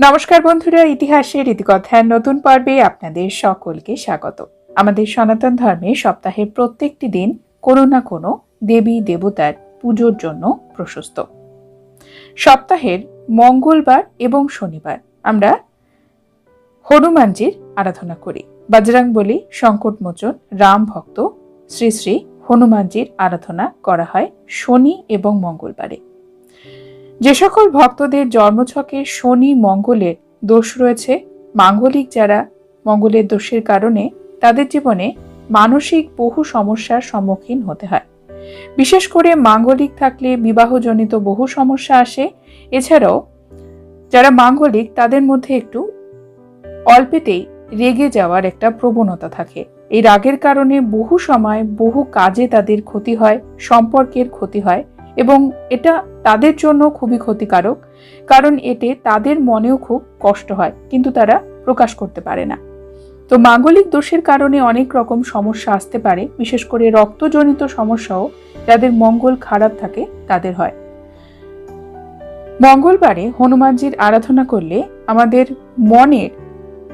নমস্কার বন্ধুরা, ইতিহাসের ইতিকথার নতুন পর্বে আপনাদের সকলকে স্বাগত। আমাদের সনাতন ধর্মে সপ্তাহের প্রত্যেকটি দিন কোনো না কোনো দেবী দেবতার পুজোর জন্য প্রশস্ত। সপ্তাহের মঙ্গলবার এবং শনিবার আমরা হনুমানজির আরাধনা করি। বজরং বলি সংকটমোচন রাম ভক্ত, শ্রী শ্রী হনুমানজির আরাধনা করা হয় শনি এবং মঙ্গলবারে। যে সকল ভক্তদের জন্মছকে শনি মঙ্গলের দোষ রয়েছে, মাঙ্গলিক যারা মঙ্গলের দোষের কারণে তাদের জীবনে মানসিক বহু সমস্যার সম্মুখীন হতে হয়। বিশেষ করে মাঙ্গলিক থাকলে বিবাহজনিত বহু সমস্যা আসে। এছাড়াও যারা মাঙ্গলিক, তাদের মধ্যে একটু অল্পেতেই রেগে যাওয়ার একটা প্রবণতা থাকে। এই রাগের কারণে বহু সময় বহু কাজে তাদের ক্ষতি হয়, সম্পর্কের ক্ষতি হয়। এবং এটা তাদের জন্য খুবই ক্ষতিকারক, কারণ এতে তাদের মনেও খুব কষ্ট হয়, কিন্তু তারা প্রকাশ করতে পারে না। তো মাঙ্গলিক দোষের কারণে অনেক রকম সমস্যা আসতে পারে, বিশেষ করে রক্তজনিত সমস্যাও যাদের মঙ্গল খারাপ থাকে তাদের হয়। মঙ্গলবারে হনুমানজির আরাধনা করলে আমাদের মনের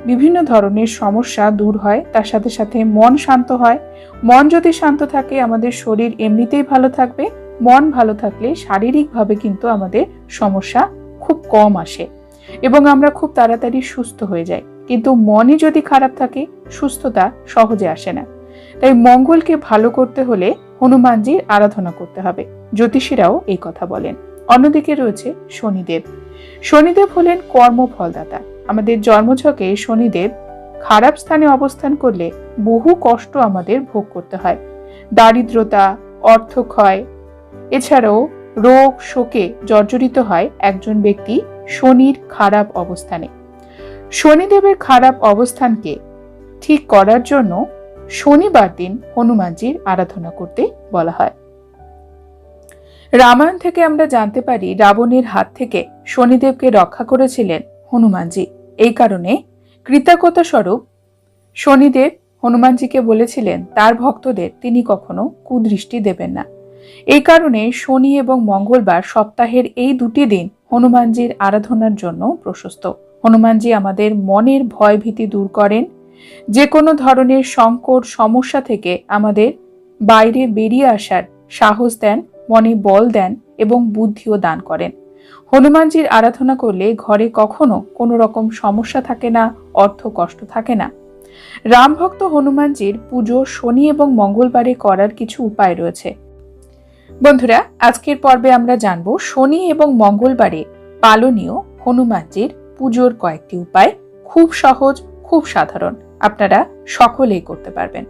বিভিন্ন ধরনের সমস্যা দূর হয়, তার সাথে সাথে মন শান্ত হয়। মন যদি শান্ত থাকে, আমাদের শরীর এমনিতেই ভালো থাকবে মন ভালো থাকলে শারীরিকভাবে কিন্তু আমাদের সমস্যা খুব কম আসে এবং আমরা খুব তাড়াতাড়ি সুস্থ হয়ে যাই। কিন্তু মনই যদি খারাপ থাকে, সুস্থতা সহজে আসে না। তাই মঙ্গলকে ভালো করতে হলে হনুমানজির আরাধনা করতে হবে। জ্যোতিষীরাও এই কথা বলেন। অন্যদিকে রয়েছে শনিদেব। শনিদেব হলেন কর্মফলদাতা। আমাদের জন্মছকে শনিদেব খারাপ স্থানে অবস্থান করলে বহু কষ্ট আমাদের ভোগ করতে হয়। দারিদ্রতা, অর্থক্ষয় এছাড়াও রোগ, শোকে জর্জরিত হয় একজন ব্যক্তি শনির খারাপ অবস্থানে। শনিদেবের খারাপ অবস্থানকে ঠিক করার জন্য শনিবার দিন হনুমানজির আরাধনা করতে বলা হয়। রামায়ণ থেকে আমরা জানতে পারি রাবণের হাত থেকে শনিদেবকে রক্ষা করেছিলেন হনুমানজি। এই কারণে কৃতজ্ঞতা স্বরূপ শনিদেব হনুমানজিকে বলেছিলেন, তার ভক্তদের তিনি কখনো কুদৃষ্টি দেবেন না। এই কারণে শনি এবং মঙ্গলবার সপ্তাহের এই দুটি দিন হনুমানজির আরাধনার জন্য প্রশস্ত। হনুমানজি আমাদের মনের ভয় ভীতি দূর করেন। যে কোনো ধরনের সংকট, সমস্যা থেকে আমাদের বাইরে বেরিয়ে আসার সাহস দেন, মনে বল দেন এবং বুদ্ধিও দান করেন। হনুমানজির আরাধনা করলে ঘরে কখনো কোনো রকম সমস্যা থাকে না, অর্থ কষ্ট থাকে না। রামভক্ত হনুমানজির পুজো শনি এবং মঙ্গলবারে করার কিছু উপায় রয়েছে। বন্ধুরা, আজকের পর্বে আমরা জানব শনি এবং মঙ্গলবারে পালনীয় হনুমানজির পুজোর কয়েকটি উপায় খুব সহজ, খুব সাধারণ। আপনারা সকলেই করতে পারবেন।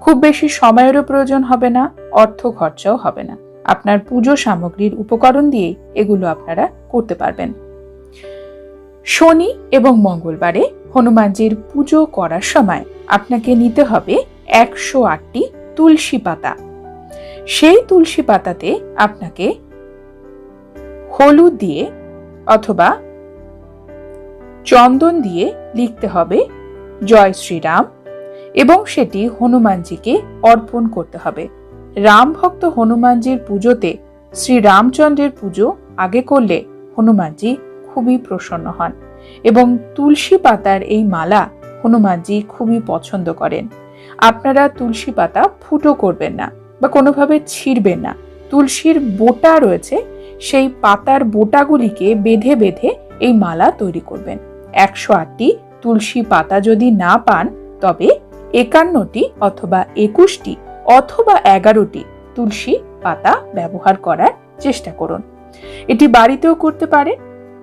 খুব বেশি সময়েরও প্রয়োজন হবে না, অর্থ খরচাও হবে না। আপনার পুজো সামগ্রীর উপকরণ দিয়েই এগুলো আপনারা করতে পারবেন। শনি এবং মঙ্গলবারে হনুমানজির পুজো করার সময় আপনাকে নিতে হবে একশো আটটি তুলসী পাতা। সেই তুলসী পাতাতে আপনাকে হলুদ দিয়ে অথবা চন্দন দিয়ে লিখতে হবে, জয় শ্রীরাম এবং সেটি হনুমানজিকে অর্পণ করতে হবে। রাম ভক্ত হনুমানজির পুজোতে শ্রী রামচন্দ্রের পুজো আগে করলে হনুমানজি খুবই প্রসন্ন হন এবং তুলসী পাতার এই মালা হনুমানজি খুবই পছন্দ করেন। আপনারা তুলসী পাতা ফুটো করবেন না। বা কোনোভাবে ছিঁড়বেন না। তুলসীর বোটা রয়েছে, সেই পাতার বোটাগুলিকে বেঁধে বেঁধে এই মালা তৈরি করবেন। একশো আটটি তুলসী পাতা যদি না পান, তবে একান্নটি অথবা একুশটি অথবা এগারোটি তুলসী পাতা ব্যবহার করার চেষ্টা করুন। এটি বাড়িতেও করতে পারেন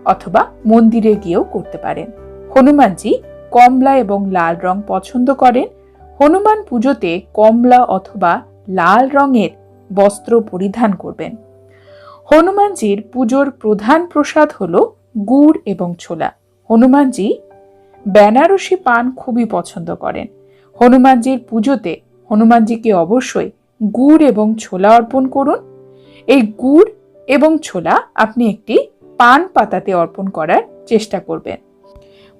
অথবা মন্দিরে গিয়েও করতে পারেন। হনুমানজি কমলা এবং লাল রং পছন্দ করেন। হনুমান পুজোতে কমলা অথবা লাল রঙের বস্ত্র পরিধান করবেন। হনুমানজির পুজোর প্রধান প্রসাদ হল গুড় এবং ছোলা। হনুমানজি বেনারসি পান খুবই পছন্দ করেন। হনুমানজির পুজোতে হনুমানজিকে অবশ্যই গুড় এবং ছোলা অর্পণ করুন। এই গুড় এবং ছোলা আপনি একটি পান পাতাতে অর্পণ করার চেষ্টা করবেন।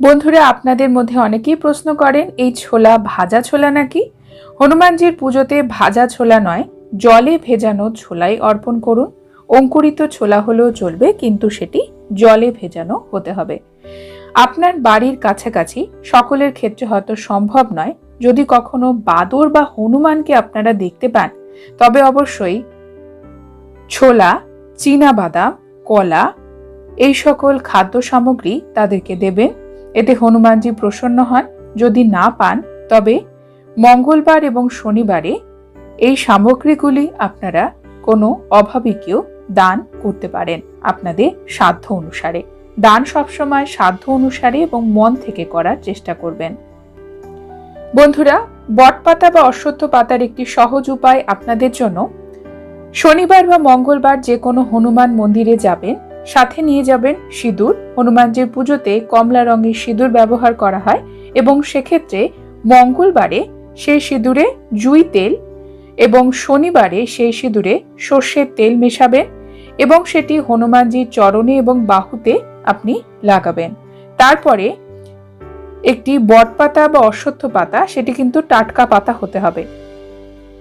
বন্ধুরা, আপনাদের মধ্যে অনেকেই প্রশ্ন করেন, এই ছোলা ভাজা ছোলা নাকি? হনুমানজির পুজোতে ভাজা ছোলা নয়, জলে ভেজানো ছোলাই অর্পণ করুন। অঙ্কুরিত ছোলা হলেও চলবে, কিন্তু সেটি জলে ভেজানো হতে হবে। আপনার বাড়ির কাছাকাছি সকলের ক্ষেত্রে হয়তো সম্ভব নয়। যদি কখনো বাদর বা হনুমানকে আপনারা দেখতে পান, তবে অবশ্যই ছোলা চীনা বাদাম কলা, এই সকল খাদ্য সামগ্রী তাদেরকে দেবেন। এতে হনুমানজি প্রসন্ন হন। যদি না পান, তবে মঙ্গলবার এবং শনিবারে এই সামগ্রীগুলি আপনারা কোনো অভাবীকেও দান করতে পারেন আপনাদের সাধ্য অনুসারে। দান সবসময় সাধ্য অনুসারে এবং মন থেকে করার চেষ্টা করবেন। বন্ধুরা, বটপাতা বা অশ্বত্থ পাতার একটি সহজ উপায় আপনাদের জন্য। শনিবার বা মঙ্গলবার যে কোনো হনুমান মন্দিরে যাবেন, সাথে নিয়ে যাবেন সিঁদুর। হনুমানজির পুজোতে কমলা রঙের সিঁদুর ব্যবহার করা হয় এবং সেক্ষেত্রে মঙ্গলবারে সেই সিঁদুরে জুই তেল এবং শনিবারে সেই সিঁদুরে সর্ষের তেল মেশাবেন এবং সেটি হনুমানজির চরণে এবং বাহুতে আপনি লাগাবেন। তারপরে একটি বটপাতা বা অশ্বত্থ পাতা, সেটি কিন্তু টাটকা পাতা হতে হবে।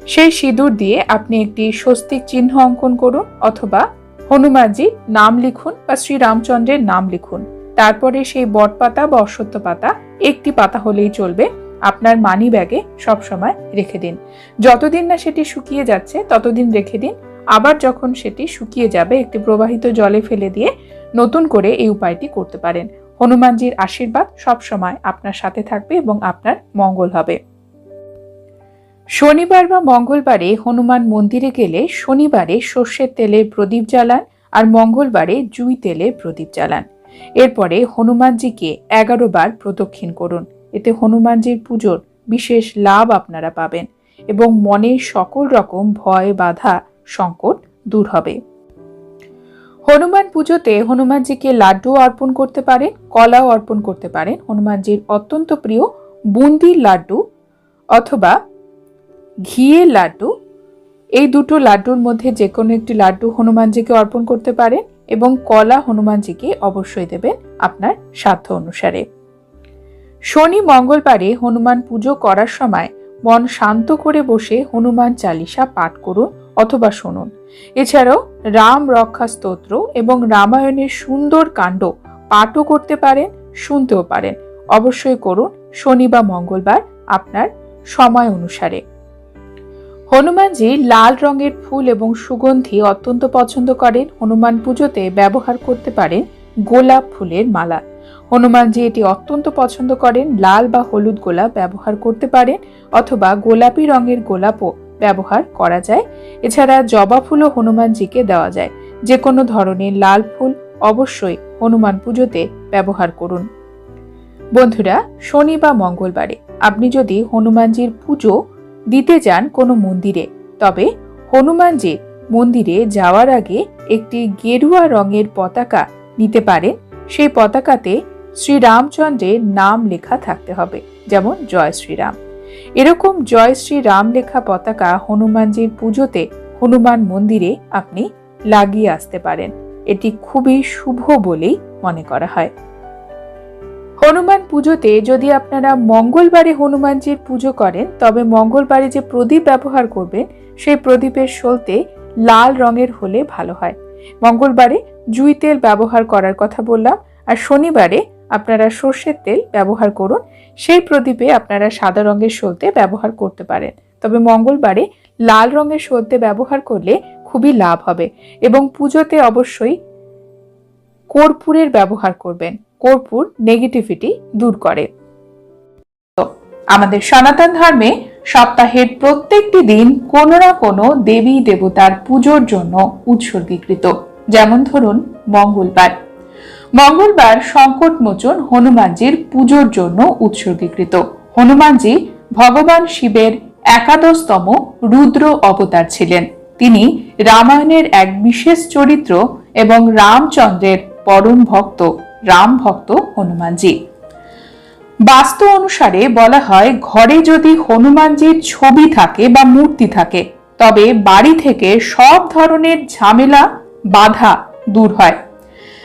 সেই সিঁদুর দিয়ে আপনি একটি স্বস্তিক চিহ্ন অঙ্কন করুন অথবা হনুমানজির নাম লিখুন বা শ্রীরামচন্দ্রের নাম লিখুন। তারপরে সেই বটপাতা বা অশ্বত্থ পাতা একটি পাতা হলেই চলবে। আপনার মানি ব্যাগে সবসময় রেখে দিন। যতদিন না সেটি শুকিয়ে যাচ্ছে, ততদিন রেখে দিন। আবার যখন সেটি শুকিয়ে যাবে, একটি প্রবাহিত জলে ফেলে দিয়ে নতুন করে এই উপায়টি করতে পারেন। হনুমানজির আশীর্বাদ সবসময় আপনার সাথে থাকবে এবং আপনার মঙ্গল হবে। শনিবার বা মঙ্গলবারে হনুমান মন্দিরে গেলে শনিবারে সর্ষের তেলে প্রদীপ জ্বালান আর মঙ্গলবারে জুই তেলে প্রদীপ জ্বালান। এরপরে হনুমানজিকে এগারো বার প্রদক্ষিণ করুন। এতে হনুমানজির পুজোর বিশেষ লাভ আপনারা পাবেন এবং মনের সকল রকম ভয়, বাধা, সংকট দূর হবে। হনুমান পুজোতে হনুমানজিকে লাড্ডু অর্পণ করতে পারেন, কলাও অর্পণ করতে পারেন। হনুমানজির অত্যন্ত প্রিয় বুন্দির লাড্ডু অথবা ঘিয়ের লাড্ডু। এই দুটো লাড্ডুর মধ্যে যে কোনো একটি লাড্ডু হনুমানজিকে অর্পণ করতে পারেন এবং কলা হনুমানজিকে অবশ্যই দেবেন আপনার সাধ্য অনুসারে। শনি মঙ্গলবারে হনুমান পুজো করার সময় মন শান্ত করে বসে হনুমান চালিসা পাঠ করুন অথবা শুনুন। এছাড়াও রাম রক্ষা স্তোত্র এবং রামায়ণের সুন্দর কাণ্ড পাঠও করতে পারেন, শুনতেও পারেন। অবশ্যই করুন, শনি বা মঙ্গলবার আপনার সময় অনুসারে। হনুমানজি লাল রঙের ফুল এবং সুগন্ধি অত্যন্ত পছন্দ করেন। হনুমান পুজোতে ব্যবহার করতে পারেন গোলাপ ফুলের মালা। হনুমানজি এটি অত্যন্ত পছন্দ করেন, লাল বা হলুদ গোলাপ ব্যবহার করতে পারেন অথবা গোলাপি রঙের গোলাপও ব্যবহার করা যায়। এছাড়া জবা ফুলও হনুমানজিকে দেওয়া যায়। যে কোনো ধরনের লাল ফুল অবশ্যই হনুমান পুজোতে ব্যবহার করুন। বন্ধুরা, শনি বা মঙ্গলবারে আপনি যদি হনুমানজির পুজো দিতে যান কোনো মন্দিরে, তবে হনুমানজির মন্দিরে যাওয়ার আগে একটি গেরুয়া রঙের পতাকা নিতে পারেন। সেই পতাকাতে শ্রীরামচন্দ্রের নাম লেখা থাকতে হবে, যেমন জয় শ্রীরাম। এরকম জয় শ্রীরাম লেখা পতাকা হনুমানজির পুজোতে হনুমান মন্দিরে আপনি লাগিয়ে আসতে পারেন। এটি খুবই শুভ বলেই মনে করা হয়। হনুমান পুজোতে যদি আপনারা মঙ্গলবারে হনুমানজির পুজো করেন, তবে মঙ্গলবারে যে প্রদীপ ব্যবহার করবেন, সেই প্রদীপের সলতে লাল রঙের হলে ভালো হয়। মঙ্গলবারে জুই তেল ব্যবহার করার কথা বললাম, আর শনিবারে আপনারা সর্ষের তেল ব্যবহার করুন। সেই প্রদীপে আপনারা সাদা রঙের সলতে ব্যবহার করতে পারেন। তবে মঙ্গলবারে লাল রঙের সলতে ব্যবহার করলে খুবই লাভ হবে এবং পুজোতে অবশ্যই কর্পূরের ব্যবহার করবেন। কর্পূর নেগেটিভিটি দূর করে। আমাদের সনাতন ধর্মে সপ্তাহের প্রত্যেকটি দিন কোনো না কোনো দেবী দেবতার পুজোর জন্য উৎসর্গীকৃত। যেমন ধরুন মঙ্গলবার। মঙ্গলবার সংকট মোচন হনুমানজির পুজোর জন্য উৎসর্গীকৃত। হনুমানজি ভগবান শিবের একাদশতম রুদ্র অবতার ছিলেন। তিনি রামায়ণের এক বিশেষ চরিত্র এবং রামচন্দ্রের পরম ভক্ত, রাম ভক্ত হনুমানজি। বাস্তু অনুসারে বলা হয়, ঘরে যদি হনুমানজির ছবি থাকে বা মূর্তি থাকে, তবে বাড়ি থেকে সব ধরনের ঝামেলা, বাধা দূর হয়।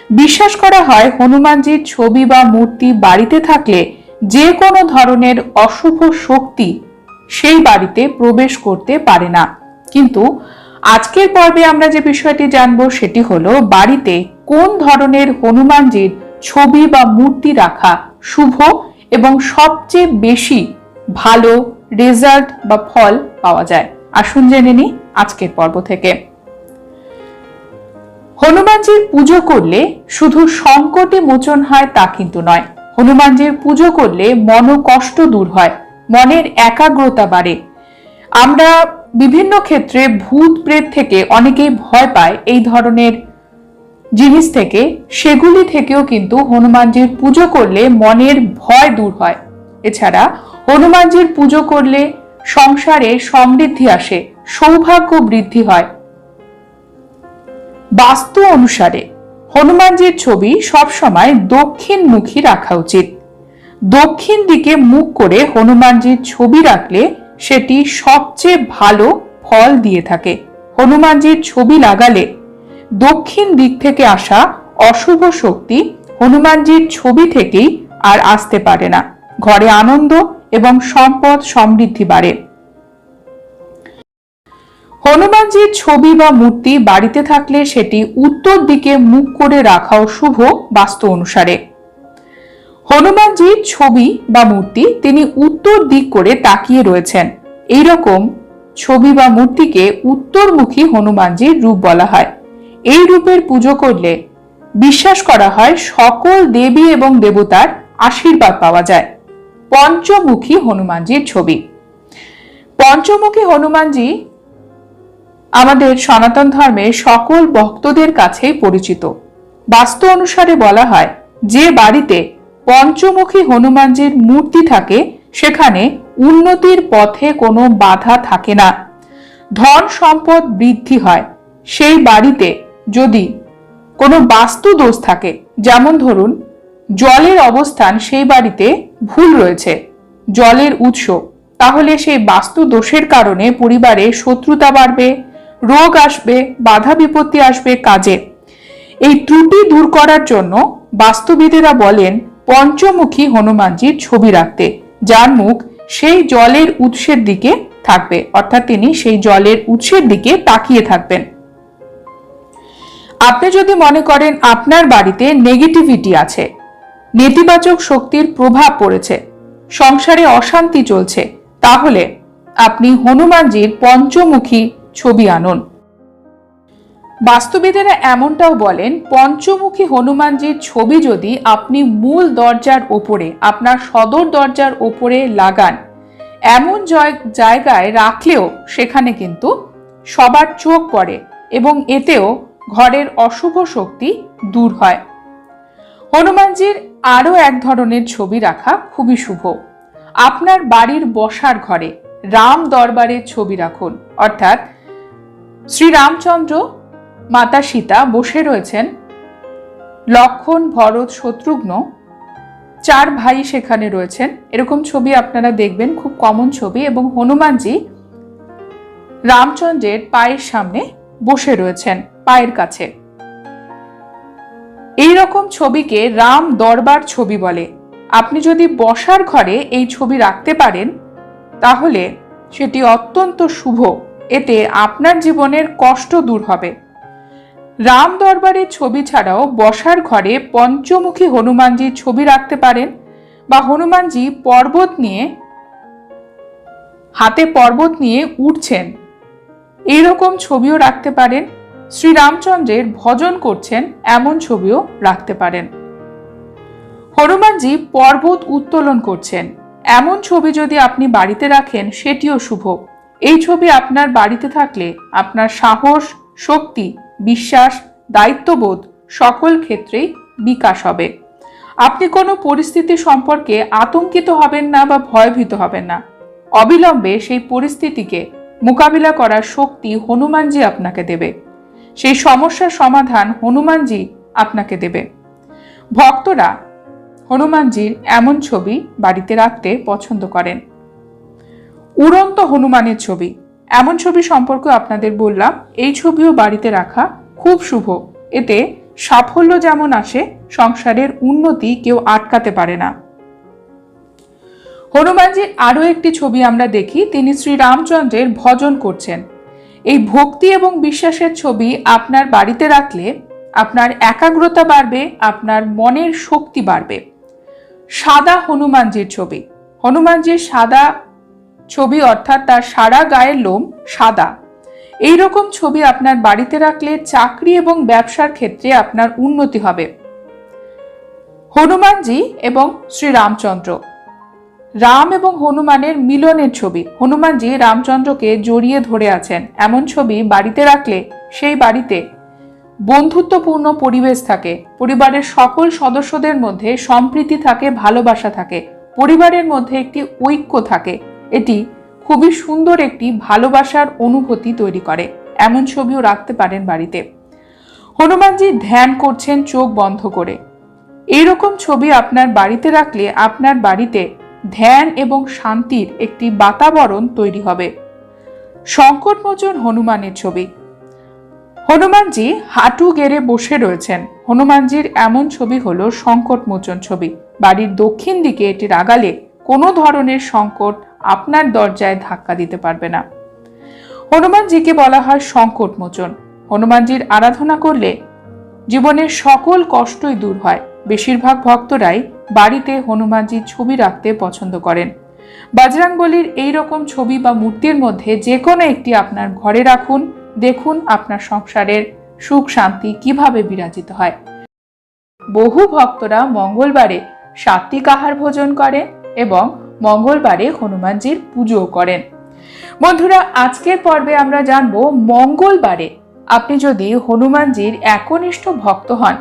বিশ্বাস করা হয় হনুমানজির ছবি বা মূর্তি বাড়িতে থাকলে যে কোনো ধরনের অশুভ শক্তি সেই বাড়িতে প্রবেশ করতে পারে না। কিন্তু আজকের পর্বে আমরা যে বিষয়টি জানব সেটি হলো বাড়িতে কোন ধরনের হনুমানজির ছবি বা মূর্তি রাখা শুভ এবং সবচেয়ে বেশি ভালো রেজাল্ট বা ফল পাওয়া যায়। আসুন জেনে নিই আজকের পর্ব থেকে। হনুমানজির পুজো করলে শুধু সংকটে মোচন হয় তা কিন্তু নয়। হনুমানজির পুজো করলে মনোকষ্ট দূর হয়, মনের একাগ্রতা বাড়ে। আমরা বিভিন্ন ক্ষেত্রে ভূত প্রেত থেকে অনেকেই ভয় পায় এই ধরনের জিনিস থেকে। সেগুলি থেকেও কিন্তু হনুমানজির পুজো করলে মনের ভয় দূর হয়। এছাড়া হনুমানজির পুজো করলে সংসারে সমৃদ্ধি আসে, সৌভাগ্য বৃদ্ধি হয়। বাস্তু অনুসারে হনুমানজির ছবি সবসময় দক্ষিণমুখী রাখা উচিত। দক্ষিণ দিকে মুখ করে হনুমানজির ছবি রাখলে সেটি সবচেয়ে ভালো ফল দিয়ে থাকে। হনুমানজির ছবি লাগালে দক্ষিণ দিক থেকে আসা অশুভ শক্তি হনুমানজির ছবি থেকেই আর আসতে পারে না। ঘরে আনন্দ এবং সম্পদ সমৃদ্ধি বাড়ে। হনুমানজির ছবি বা মূর্তি বাড়িতে থাকলে সেটি উত্তর দিকে মুখ করে রাখাও শুভ বাস্তু অনুসারে। হনুমানজির ছবি বা মূর্তি, তিনি উত্তর দিক করে তাকিয়ে রয়েছেন। এই রকম ছবি বা মূর্তিকে উত্তরমুখী হনুমানজির রূপ বলা হয়। এই রূপের পুজো করলে বিশ্বাস করা হয় সকল দেবী এবং দেবতার আশীর্বাদ পাওয়া যায়। পঞ্চমুখী হনুমানজির ছবি। পঞ্চমুখী হনুমানজি আমাদের সনাতন ধর্মে সকল ভক্তদের কাছেই পরিচিত। বাস্তু অনুসারে বলা হয়, যে বাড়িতে পঞ্চমুখী হনুমানজির মূর্তি থাকে, সেখানে উন্নতির পথে কোনো বাধা থাকে না। ধন সম্পদ বৃদ্ধি হয়। সেই বাড়িতে যদি কোনো বাস্তু দোষ থাকে, যেমন ধরুন, জলের অবস্থান সেই বাড়িতে ভুল রয়েছে, জলের উৎস, তাহলে সেই বাস্তু দোষের কারণে পরিবারে শত্রুতা বাড়বে রোগ আসবে, বাধা বিপত্তি আসবে কাজে। এই ত্রুটি দূর করার জন্য বাস্তুবিদেরা বলেন, পঞ্চমুখী হনুমানজির ছবি রাখতে। যার মুখ সেই জলের উৎসের দিকে থাকবে, অর্থাৎ তিনি সেই জলের উৎসের দিকে তাকিয়ে থাকবেন। আপনি যদি মনে করেন আপনার বাড়িতে নেগেটিভিটি আছে, নেতিবাচক শক্তির প্রভাব পড়েছে, সংসারে অশান্তি চলছে, তাহলে আপনি হনুমানজির পঞ্চমুখী ছবি আনুন। বাস্তুবিদেরা এমনটাও বলেন, পঞ্চমুখী হনুমানজির ছবি যদি আপনি মূল দরজার ওপরে, আপনার সদর দরজার ওপরে লাগান, এমন জায়গায় রাখলেও সেখানে কিন্তু সবার চোখ পড়ে এবং এতেও ঘরের অশুভ শক্তি দূর হয়। হনুমানজির আরও এক ধরনের ছবি রাখা খুবই শুভ। আপনার বাড়ির বসার ঘরে রাম দরবারের ছবি রাখুন, অর্থাৎ শ্রীরামচন্দ্র মাতা সীতা বসে রয়েছেন। লক্ষণ, ভরত, শত্রুঘ্ন চার ভাই সেখানে রয়েছেন। এরকম ছবি আপনারা দেখবেন, খুব কমন ছবি এবং হনুমানজি রামচন্দ্রের পায়ের সামনে বসে রয়েছেন, পায়ের কাছে। এই রকম ছবিকে রাম দরবার ছবি বলে। আপনি যদি বসার ঘরে এই ছবি রাখতে পারেন, তাহলে সেটি অত্যন্ত শুভ। এতে আপনার জীবনের কষ্ট দূর হবে। রাম দরবারের ছবি ছাড়াও বসার ঘরে পঞ্চমুখী হনুমানজির ছবি রাখতে পারেন বা হনুমানজি পর্বত নিয়ে, হাতে পর্বত নিয়ে উঠছেন। এইরকম ছবিও রাখতে পারেন। শ্রীরামচন্দ্রের ভজন করছেন, এমন ছবিও রাখতে পারেন। হনুমানজি পর্বত উত্তোলন করছেন। এমন ছবি যদি আপনি বাড়িতে রাখেন, সেটিও শুভ। এই ছবি আপনার বাড়িতে থাকলে আপনার সাহস, শক্তি, বিশ্বাস, দায়িত্ববোধ সকল ক্ষেত্রেই বিকাশ হবে। আপনি কোনো পরিস্থিতি সম্পর্কে আতঙ্কিত হবেন না বা ভয়ভীত হবেন না। অবিলম্বে সেই পরিস্থিতিকে মোকাবিলা করার শক্তি হনুমানজি আপনাকে দেবে। সেই সমস্যার সমাধান হনুমানজি আপনাকে দেবে। ভক্তরা হনুমানজির এমন ছবি বাড়িতে রাখতে পছন্দ করেন। উড়ন্ত হনুমানের ছবি। এমন ছবি সম্পর্কে আপনাদের বললাম, এই ছবিও বাড়িতে রাখা খুব শুভ। এতে সাফল্য যেমন আসে, সংসারের উন্নতি কেউ আটকাতে পারে না। হনুমানজির আরও একটি ছবি আমরা দেখি, তিনি শ্রী রামচন্দ্রের ভজন করছেন। এই ভক্তি এবং বিশ্বাসের ছবি আপনার বাড়িতে রাখলে আপনার একাগ্রতা বাড়বে, আপনার মনের শক্তি বাড়বে। সাদা হনুমানজির ছবি। হনুমানজির সাদা ছবি অর্থাৎ তার সারা গায়ের লোম সাদা। এই রকম ছবি আপনার বাড়িতে রাখলে চাকরি এবং ব্যবসার ক্ষেত্রে আপনার উন্নতি হবে। হনুমানজি এবং শ্রীরামচন্দ্র। রাম এবং হনুমানের মিলনের ছবি। হনুমানজি রামচন্দ্রকে জড়িয়ে ধরে আছেন। এমন ছবি বাড়িতে রাখলে সেই বাড়িতে বন্ধুত্বপূর্ণ পরিবেশ থাকে। পরিবারের সকল সদস্যদের মধ্যে সম্প্রীতি থাকে, ভালোবাসা থাকে। পরিবারের মধ্যে একটি ঐক্য থাকে। এটি খুবই সুন্দর একটি ভালোবাসার অনুভূতি তৈরি করে। এমন ছবিও রাখতে পারেন বাড়িতে। হনুমানজি ধ্যান করছেন চোখ বন্ধ করে। এইরকম ছবি আপনার বাড়িতে রাখলে আপনার বাড়িতে ধ্যান এবং শান্তির একটি বাতাবরণ তৈরি হবে। সংকটমোচন হনুমানের ছবি। হনুমানজি হাঁটু গেড়ে বসে রয়েছেন। হনুমানজির এমন ছবি হলো সংকটমোচন ছবি। বাড়ির দক্ষিণ দিকে এটি রাগালে কোনো ধরনের সংকট আপনার দরজায় ধাক্কা দিতে পারবে না। হনুমানজিকে বলা হয় সংকটমোচন। হনুমানজির আরাধনা করলে জীবনের সকল কষ্টই দূর হয়। বেশিরভাগ ভক্তরাই বাড়িতে হনুমানজির ছবি রাখতে পছন্দ করেন। বজরাংবলির এই রকম ছবি বা মূর্তির মধ্যে যে কোনো একটি আপনার ঘরে রাখুন। দেখুন আপনার সংসারের সুখ শান্তি কীভাবে বিরাজিত হয়। বহু ভক্তরা মঙ্গলবারে সাত্বিক আহার ভোজন করে এবং মঙ্গলবারে হনুমানজির পুজো করেন। বন্ধুরা, আজকের পর্বে আমরা জানব মঙ্গলবারে আপনি যদি হনুমানজির একনিষ্ঠ ভক্ত হন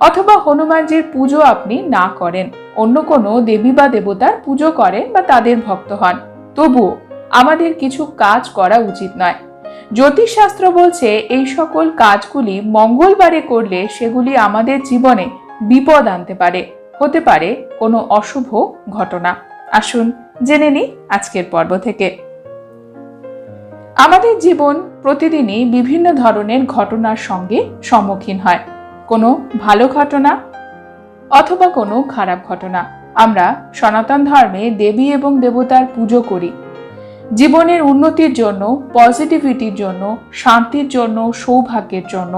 অথবা হনুমানজির পুজো আপনি না করেন, অন্য কোনো দেবী বা দেবতার পুজো করেন বা তাদের ভক্ত হন, তবুও আমাদের কিছু কাজ করা উচিত নয়। জ্যোতিষশাস্ত্র বলছে, এই সকল কাজগুলি মঙ্গলবারে করলে সেগুলি আমাদের জীবনে বিপদ আনতে পারে, হতে পারে কোনো অশুভ ঘটনা। আসুন, জেনে নিই আজকের পর্ব থেকে। আমাদের জীবন প্রতিদিনই বিভিন্ন ধরনের ঘটনার সঙ্গে সম্মুখীন হয়। কোনো ভালো ঘটনা অথবা কোনো খারাপ ঘটনা। আমরা সনাতন ধর্মে দেবী এবং দেবতার পুজো করি। জীবনের উন্নতির জন্য পজিটিভিটির জন্য, শান্তির জন্য, সৌভাগ্যের জন্য,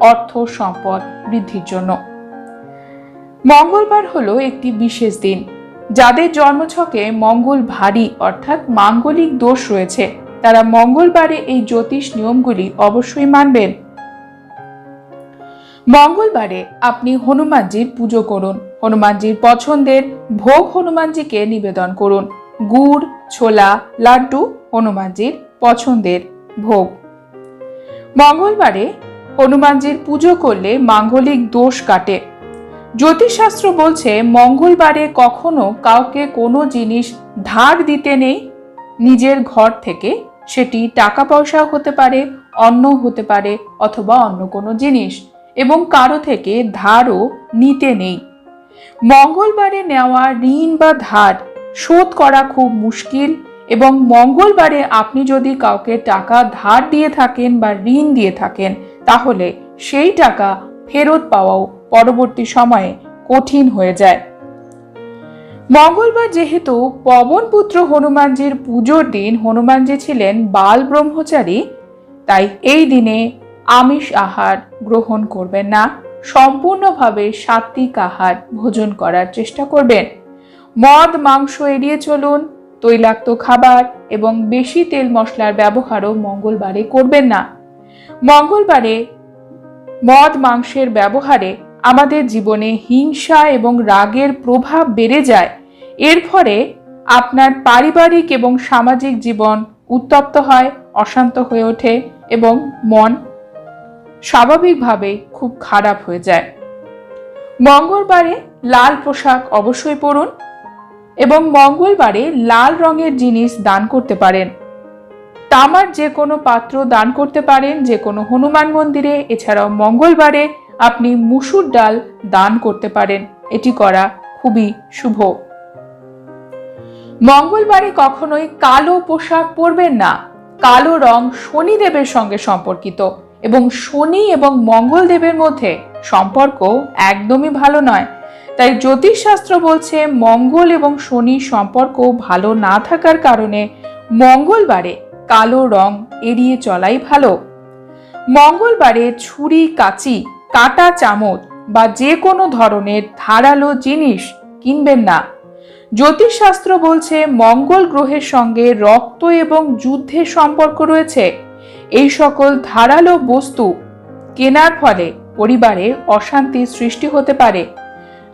অর্থ, সম্পদ বৃদ্ধির জন্য। মঙ্গলবার হলো একটি বিশেষ দিন। যাদের জন্মছকে মঙ্গল ভারী অর্থাৎ মাঙ্গলিক দোষ রয়েছে, তারা মঙ্গলবারে এই জ্যোতিষ নিয়মগুলি অবশ্যই মানবেন। মঙ্গলবারে আপনি হনুমানজির পুজো করুন। হনুমানজির পছন্দের ভোগ হনুমানজিকে নিবেদন করুন। গুড়, ছোলা, লাড্ডু হনুমানজির পছন্দের ভোগ। মঙ্গলবারে হনুমানজির পুজো করলে মাঙ্গলিক দোষ কাটে। জ্যোতিষশাস্ত্র বলছে, মঙ্গলবারে কখনো কাউকে কোনো জিনিস ধার দিতে নেই, নিজের ঘর থেকে সেটি টাকা পয়সা হতে পারে অন্ন হতে পারে, অথবা অন্য কোনো জিনিস, এবং কারও থেকে ধারও নিতে নেই। মঙ্গলবারে নেওয়া ঋণ বা ধার শোধ করা খুব মুশকিল, এবং মঙ্গলবারে আপনি যদি কাউকে টাকা ধার দিয়ে থাকেন বা ঋণ দিয়ে থাকেন, তাহলে সেই টাকা ফেরত পাওয়াও পরবর্তী সময়ে কঠিন হয়ে যায়। মঙ্গলবার যেহেতু পবনপুত্র হনুমানজির পুজোর দিন হনুমানজি ছিলেন বাল ব্রহ্মচারী, তাই এই দিনে আমিষ আহার গ্রহণ করবেন না। সম্পূর্ণভাবে সাত্বিক আহার ভোজন করার চেষ্টা করবেন। মদ, মাংস এড়িয়ে চলুন, তৈলাক্ত খাবার এবং বেশি তেল মশলার ব্যবহারও মঙ্গলবারে করবেন না। মঙ্গলবারে মদ, মাংসের ব্যবহারে আমাদের জীবনে হিংসা এবং রাগের প্রভাব বেড়ে যায়। এর ফলে আপনার পারিবারিক এবং সামাজিক জীবন উত্তপ্ত হয়, অশান্ত হয়ে ওঠে এবং মন স্বাভাবিকভাবে খুব খারাপ হয়ে যায়। মঙ্গলবারে লাল পোশাক অবশ্যই পরুন এবং মঙ্গলবারে লাল রঙের জিনিস দান করতে পারেন। তামার যে কোনো পাত্র দান করতে পারেন, যে কোনো হনুমান মন্দিরে, এছাড়াও মঙ্গলবারে আপনি মুসুর ডাল দান করতে পারেন। এটি করা খুবই শুভ। মঙ্গলবারে কখনোই কালো পোশাক পরবেন না। কালো রং শনিদেবের সঙ্গে সম্পর্কিত এবং শনি এবং মঙ্গল দেবের মধ্যে সম্পর্ক একদমই ভালো নয়। তাই জ্যোতিষশাস্ত্র বলছে মঙ্গল এবং শনি সম্পর্ক ভালো না থাকার কারণে মঙ্গলবারে কালো রং এড়িয়ে চলাই ভালো। মঙ্গলবারে ছুরি, কাচি কাটা চামচ বা যে কোনো ধরনের ধারালো জিনিস কিনবেন না। জ্যোতিষশাস্ত্র বলছে মঙ্গল গ্রহের সঙ্গে রক্ত এবং যুদ্ধের সম্পর্ক রয়েছে। এই সকল ধারালো বস্তু কেনার ফলে পরিবারে অশান্তি সৃষ্টি হতে পারে।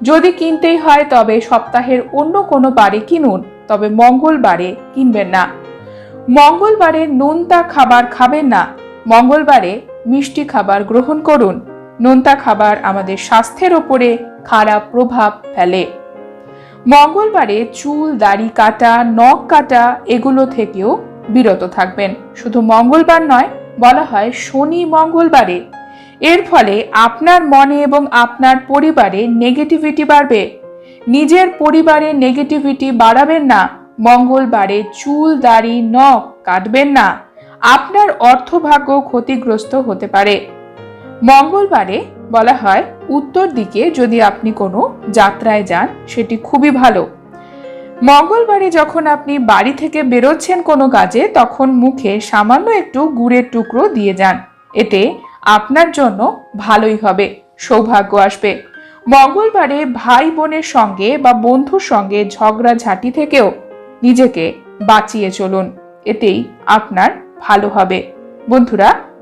যদি কিনতেই হয় তবে সপ্তাহের অন্য কোনো বারে কিনুন, তবে মঙ্গলবারে কিনবেন না। মঙ্গলবারে নোনতা খাবার খাবেন না। মঙ্গলবারে মিষ্টি খাবার গ্রহণ করুন। নোনতা খাবার আমাদের স্বাস্থ্যের ওপরে খারাপ প্রভাব ফেলে। মঙ্গলবারে চুল, দাড়ি কাটা, নখ কাটা, এগুলো থেকেও বিরত থাকবেন। শুধু মঙ্গলবার নয়, বলা হয় শনি মঙ্গলবারে। এর ফলে আপনার মনে এবং আপনার পরিবারে নেগেটিভিটি বাড়বে। নিজের পরিবারে নেগেটিভিটি বাড়াবেন না, মঙ্গলবারে চুল, দাড়ি, নখ কাটবেন না। আপনার অর্থভাগ্য ক্ষতিগ্রস্ত হতে পারে। মঙ্গলবারে বলা হয়, উত্তর দিকে যদি আপনি কোনো যাত্রায় যান, সেটি খুবই ভালো। মঙ্গলবারে যখন আপনি বাড়ি থেকে বেরোচ্ছেন কোনো কাজে, তখন মুখে সামান্য একটু গুড়ের টুকরো দিয়ে যান। এতে আপনার জন্য ভালোই হবে, সৌভাগ্য আসবে। মঙ্গলবারে ভাই বোনের সঙ্গে বা বন্ধুর সঙ্গে ঝগড়া ঝাঁটি থেকেও নিজেকে বাঁচিয়ে চলুন। এতেই আপনার ভালো হবে। বন্ধুরা